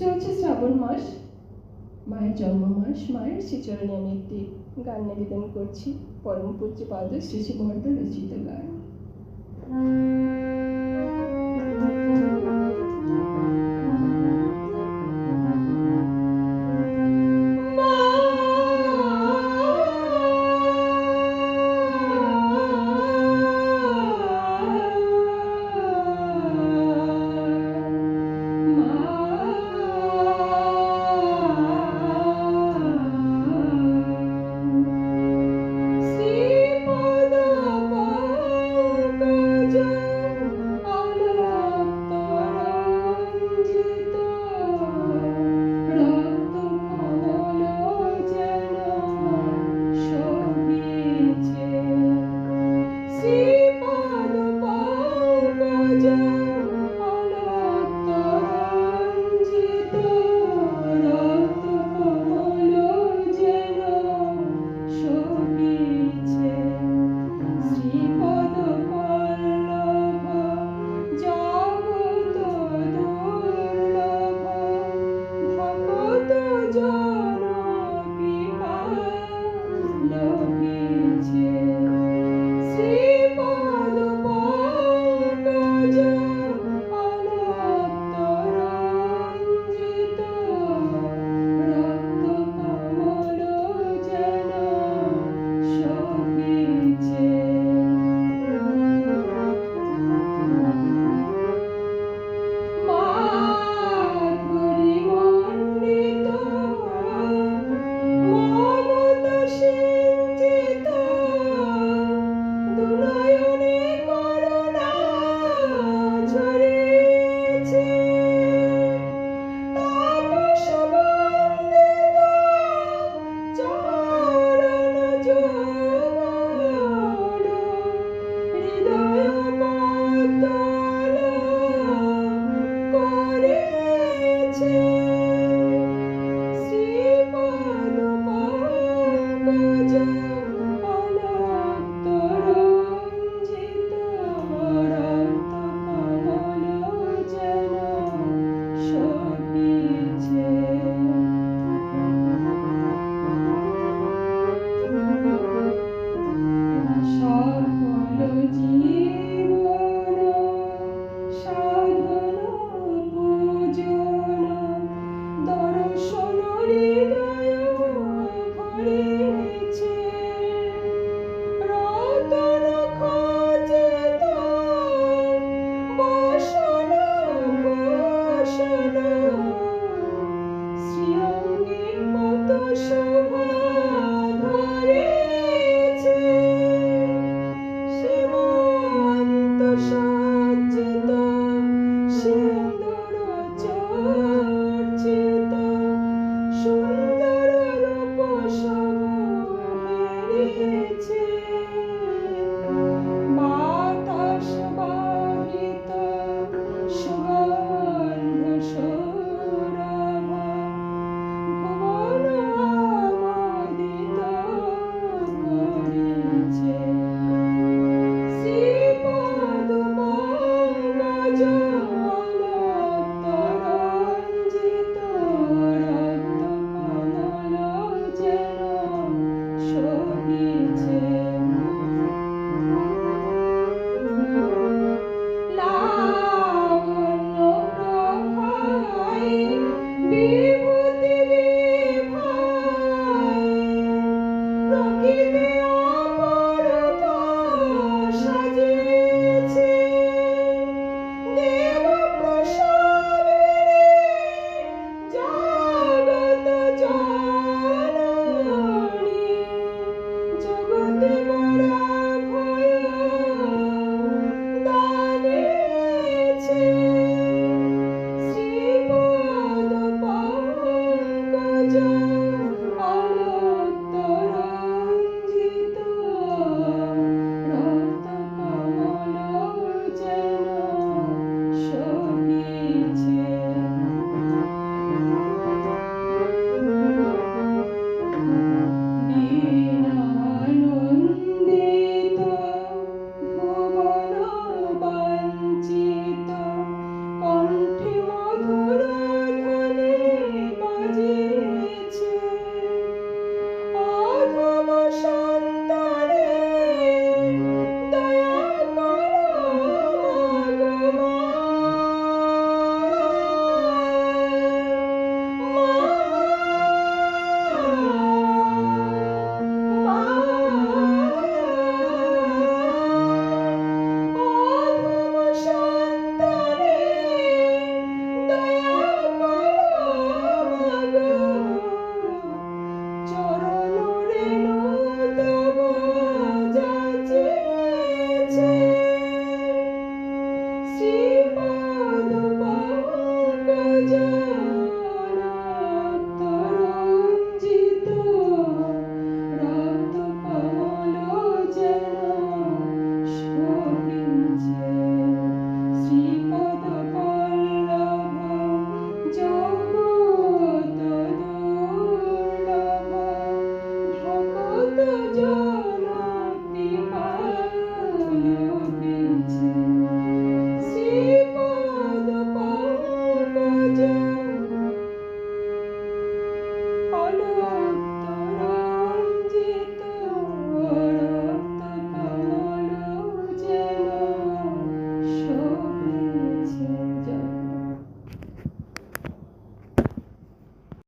চলছে শ্রাবণ মাস। মায়ের জন্ম মাস মায়ের শ্রীচরণে আমি একটি গান নিবেদন করছি। পরম পূজ্য পাদ শ্রী শ্রী বর্ধ রচিত গান। 守望